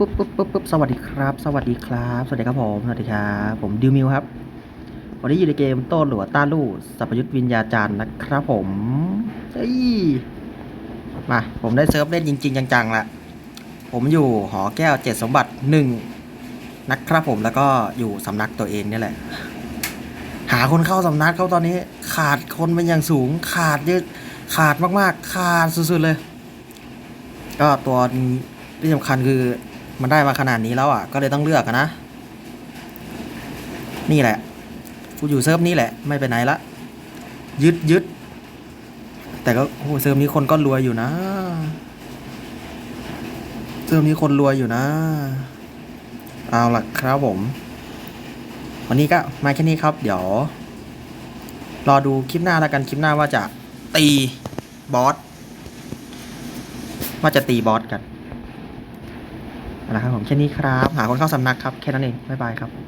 ปุ๊บปุ๊บปุ๊บปุ๊บสวัสดีครับ สวัสดีครับ สวัสดีครับผม สวัสดีครับ ผมดิวมิวครับ วันนี้อยู่ในเกมโต้หลัวต้าลู่สัพยุทธวิญญาจารย์นะครับผมเฮ้ยมา ผมได้เซิร์ฟเล่นจริง ๆ จังๆละ ผมอยู่หอแก้วเจ็ดสมบัติหนึ่งนะครับผมแล้วก็อยู่สำนักตัวเองนี่แหละ หาคนเข้าสำนักเขาตอนนี้ ขาดคนเป็นอย่างสูง ขาดเยอะขาดมากๆ ขาดสุดๆเลย ก็ตัวที่สำคัญคือ มันได้มาขนาดนี้แล้วอะ ก็เลยต้องเลือกนะ นี่แหละ กูอยู่เซิร์ฟนี้แหละ ไม่ไปไหนละ ยึดยึด แต่ก็โอ้เซิร์ฟนี้คนก็รวยอยู่นะ เซิร์ฟนี้คนรวยอยู่นะ เอาล่ะครับผม วันนี้ก็มาแค่นี้ครับ เดี๋ยว รอดูคลิปหน้าแล้วกัน คลิปหน้าว่าจะตีบอส ว่าจะตีบอสกัน นะครับผมแค่นี้ครับ หาคนเข้าสำนักครับ แค่นั้นเอง บ๊ายบายครับ